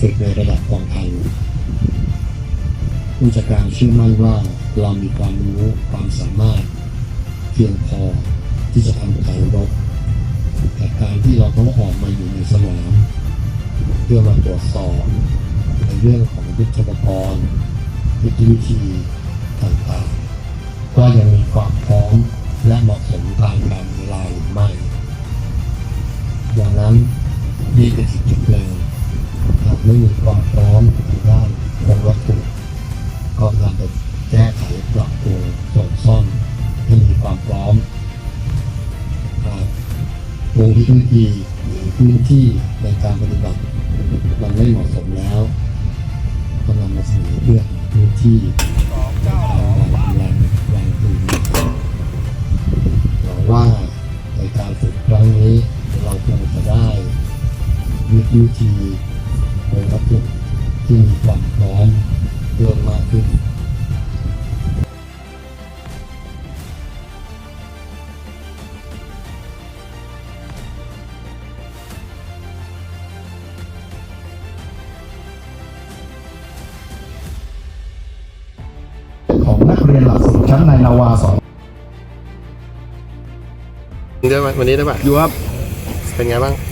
ฝึกในระดับกองพันผู้จัดการเชื่อมั่นว่าเรามีความรู้ความสามารถ เพียงพอที่จะทำการรบแต่การที่เราต้องออกมาอยู่ในสนามเพื่อมาตรวจสอบในเรื่องของยุทธปกรณ์ยุทธวิธีต่างๆว่ายังมีความพร้อมและเหมาะสมตามการเวลาหรือไม่ดังนั้นนี่เป็นอีกจุดหนึ่ง ไม่มีความพร้อมทางด้านของวัตถุก็นำไปแก้ไขปรับปรุงส่งซ่อมให้มีความพร้อมนะครับวงยุทธวิธีหรือพื้นที่ในการปฏิบัติ มันไม่เหมาะสมแล้วก็นำมาเสนอเพื่อหาพื้นที่ในการวางกำลังวางปืนหวังว่าในการฝึกครั้งนี้เราคงจะได้วิธี ทีในวัตถุที่มีความพร้อมเพิ่มมากขึ้นของนักเรียนหลักสูตรชั้นในนาวาสองได้ไหมวันนี้ได้ป่ะ อยู่ครับ เป็นไงบ้าง